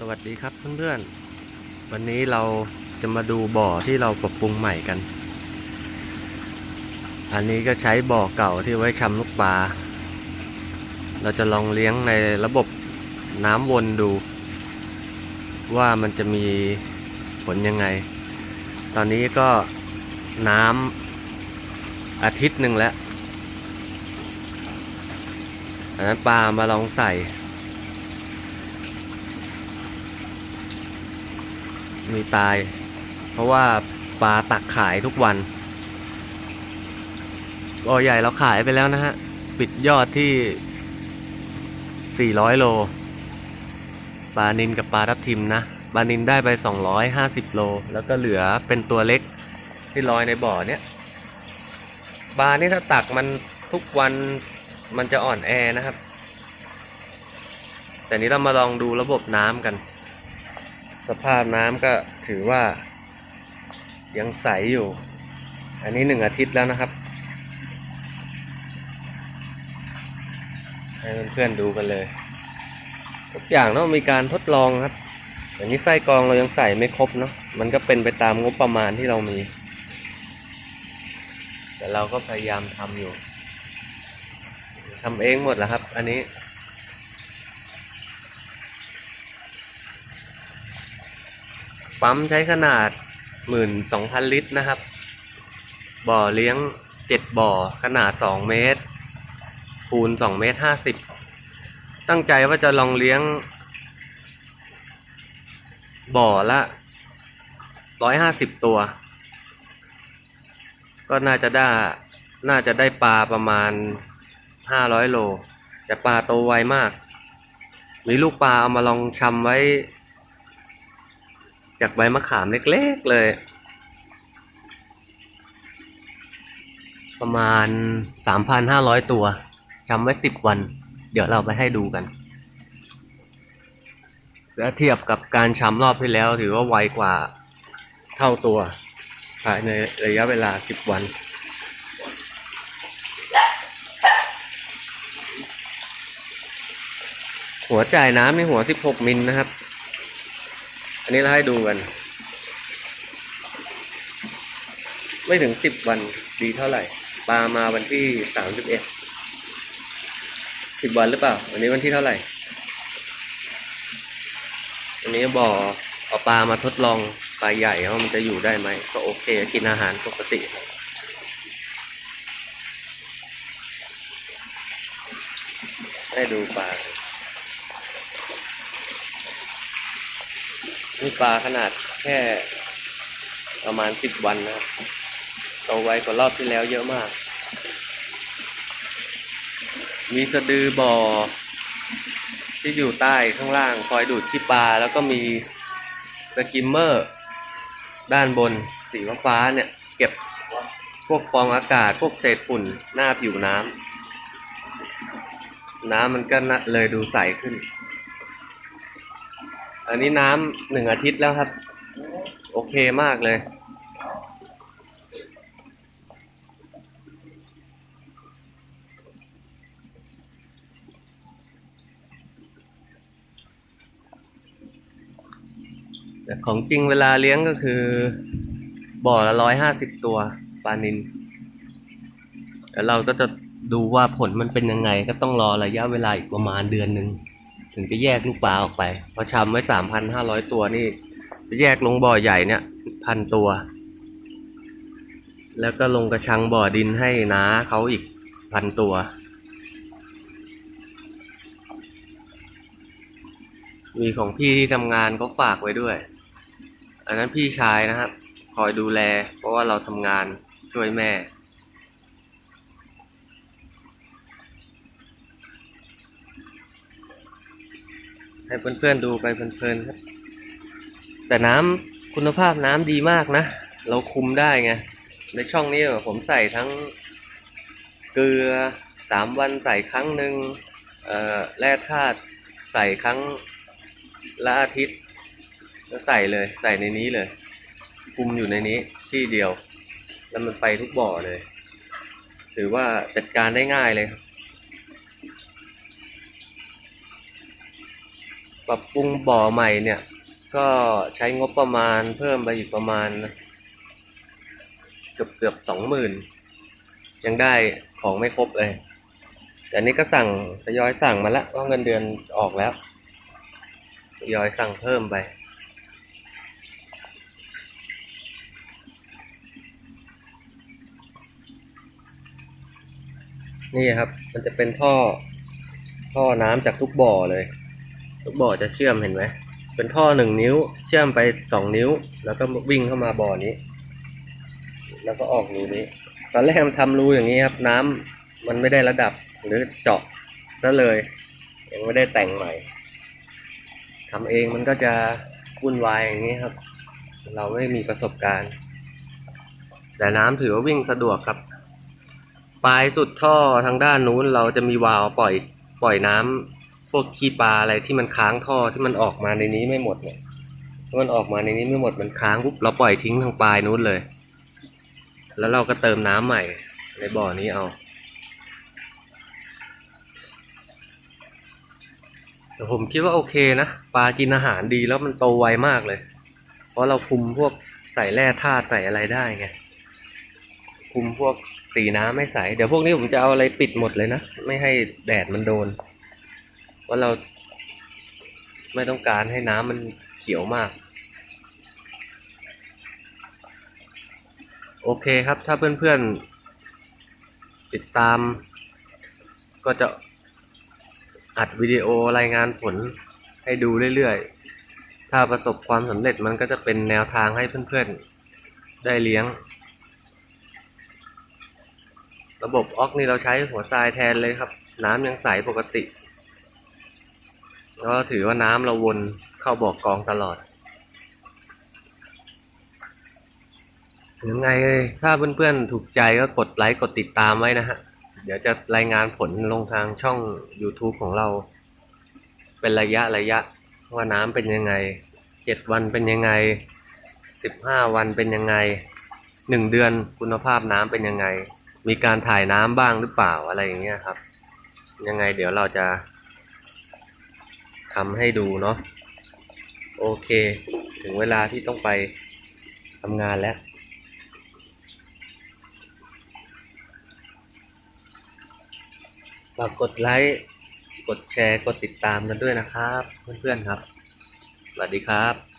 สวัสดีครับเพื่อนๆ วันนี้เราจะมาดูบ่อที่เราปรับปรุงใหม่กัน อันนี้ก็ใช้บ่อเก่าที่ไว้ชำลูกปลา เราจะลองเลี้ยงในระบบน้ำวนดู ว่ามันจะมีผลยังไง ตอนนี้ก็น้ำอาทิตย์หนึ่งแล้วอันนั้นปลามาลองใส่ มีตาย เพราะว่าปลาตักขายทุกวันบ่อใหญ่เราขายไปแล้วนะฮะ ปิดยอดที่ 400 โล ปลานินกับปลาทับทิมนะ ปลานินได้ไป 250 โล แล้วก็เหลือเป็นตัวเล็กที่ลอยในบ่อเนี้ยปลานี่ถ้าตักมันทุกวันมันจะอ่อนแอนะครับ แต่นี้เรามาลองดูระบบน้ำกัน สภาพน้ำก็ถือว่า ยังใสอยู่ อันนี้หนึ่งอาทิตย์แล้วนะครับ ให้เพื่อนๆดูกันเลยทุกอย่างต้องมีการทดลองครับ อย่างนี้ไส้กรองเรายังใส่ไม่ครบเนาะมันก็เป็นไปตามงบประมาณที่เรามี แต่เราก็พยายามทำอยู่ทำเองหมดแหละครับ อันนี้ ปั๊มใช้ขนาดหมื่นสองพันลิตรนะครับ บ่อเลี้ยงเจ็ดบ่อขนาดสองเมตร คูณสองเมตรห้าสิบตั้งใจว่าจะลองเลี้ยง บ่อละร้อยห้าสิบตัว ก็น่าจะได้ น่าจะได้ปลาประมาณห้าร้อยโล แต่ปลาโตไวมาก มีลูกปลาเอามาลองชำไว้ จากใบมะขามเล็กๆเลย ประมาณสามพันห้าร้อยตัวชำไว้สิบวัน เดี๋ยวเราไปให้ดูกันแล้วเทียบกับการช้ำรอบที่แล้ว ถือว่าไวกว่าเท่าตัว ภายในระยะเวลาสิบวัน หัวจ่ายน้ำในหัวสิบหกมิลนะครับ อันนี้เราให้ดูกัน ไม่ถึงสิบวันดีเท่าไหร่ ปลามาวันที่สามสิบเอ็ดสิบวันหรือเปล่า วันนี้วันที่เท่าไหร่ วันนี้บ่อเอาปลามาทดลองปลาใหญ่ว่ามันจะอยู่ได้ไหม ก็โอเค กินอาหารปกติครับให้ดูปลา นี่ปลาขนาดแค่ประมาณสิบวันนะครับโตไวกว่ารอบที่แล้วเยอะมาก มีสะดือบ่อ ที่อยู่ใต้ข้างล่าง คอยดูดขี้ปลา แล้วก็มีสกิมเมอร์ ด้านบนสีฟ้าเนี่ย เก็บพวกฟองอากาศ พวกเศษฝุ่นหน้าผิวน้ำน้ำมันก็น่ะเลยดูใสขึ้น อันนี้น้ำหนึ่งอาทิตย์แล้วครับ โอเคมากเลย แต่ของจริงเวลาเลี้ยงก็คือ บ่อละร้อยห้าสิบตัวปลานินแล้วเราก็จะดูว่าผลมันเป็นยังไงก็ต้องรอระยะเวลาอีกประมาณเดือนหนึ่ง ถึงจะแยกลูกปลาออกไปเพราะชำไว้สามพันห้าร้อยตัวนี่จะแยกลงบ่อใหญ่เนี่ยพันตัว แล้วก็ลงกระชังบ่อดินให้น้าเขาอีกพันตัว มีของพี่ที่ทำงานเขาฝากไว้ด้วย อันนั้นพี่ชายนะครับ คอยดูแล เพราะว่าเราทำงานช่วยแม่ ให้เพื่อนๆดูไปเพลินๆครับ แต่น้ำคุณภาพน้ำดีมากนะ เราคุมได้ไง ในช่องนี้ผมใส่ทั้งเกลือสามวันใส่ครั้งหนึ่งแร่ธาตุใส่ครั้งละอาทิตย์ก็ใส่เลย ใส่ในนี้เลย คุมอยู่ในนี้ที่เดียว แล้วมันไปทุกบ่อเลย ถือว่าจัดการได้ง่ายเลยครับ ปรับปรุงบ่อใหม่เนี่ย ก็ใช้งบประมาณเพิ่มไปอีกประมาณ เกือบเกือบสองหมื่นยังได้ของไม่ครบเลย แต่นนี้ก็สั่งทยอยสั่งมาแล้วว่าเงินเดือนออกแล้วทยอยสั่งเพิ่มไปนี่ครับ มันจะเป็นท่อ ท่อน้ำจากทุกบ่อเลย ทุกบ่อจะเชื่อมเห็นไหมเป็นท่อหนึ่งนิ้ว เชื่อมไปสองนิ้ว แล้วก็วิ่งเข้ามาบ่อนี้ แล้วก็ออกรูนี้ ตอนแรกมันทำรูอย่างนี้ครับ น้ำมันไม่ได้ระดับหรือเจาะซะเลย ยังไม่ได้แต่งใหม่ทำเองมันก็จะวุ่นวายอย่างนี้ครับ เราไม่มีประสบการณ์ แต่น้ำถือว่าวิ่งสะดวกครับ ปลายสุดท่อทางด้านนู้นเราจะมีวาล์วปล่อย ปล่อยน้ำ พวกขี้ปลาอะไรที่มันค้างท่อที่มันออกมาในนี้ไม่หมดเนี่ยถ้ามันออกมาในนี้ไม่หมดมันค้างปุ๊บเราปล่อยทิ้งทางปลายนู้นเลย แล้วเราก็เติมน้ำใหม่ ในบ่อนี้เอาแต่ผมคิดว่าโอเคนะปลากินอาหารดีแล้วมันโตไวมากเลย เพราะเราคุมพวกใส่แร่ธาตุใส่อะไรได้ไงคุมพวกสีน้ำไม่ใส เดี๋ยวพวกนี้ผมจะเอาอะไรปิดหมดเลยนะ ไม่ให้แดดมันโดน เพราะเราไม่ต้องการให้น้ำมันเขียวมาก โอเคครับถ้าเพื่อนๆ ติดตาม ก็จะอัดวิดีโอรายงานผลให้ดูเรื่อยๆ ถ้าประสบความสำเร็จมันก็จะเป็นแนวทางให้เพื่อนๆ ได้เลี้ยง ระบบออกนี่เราใช้หัวทรายแทนเลยครับ น้ำยังใสปกติ ก็ถือว่าน้ำเราวนเข้าบ่อกองตลอดยังไงถ้าเพื่อนๆถูกใจก็กดไลค์กดติดตามไว้นะฮะ เดี๋ยวจะรายงานผลลงทางช่อง YouTube ของเรา เป็นระยะระยะ ว่าน้ำเป็นยังไงเจ็ดวันเป็นยังไงสิบห้าวันเป็นยังไงหนึ่งเดือนคุณภาพน้ำเป็นยังไง มีการถ่ายน้ำบ้างหรือเปล่าอะไรอย่างเงี้ยครับ ยังไงเดี๋ยวเราจะ ทำให้ดูเนาะโอเค ถึงเวลาที่ต้องไปทำงานแล้ว ฝากกดไลค์ กดแชร์ กดติดตามกันด้วยนะครับ เพื่อนๆครับ สวัสดีครับ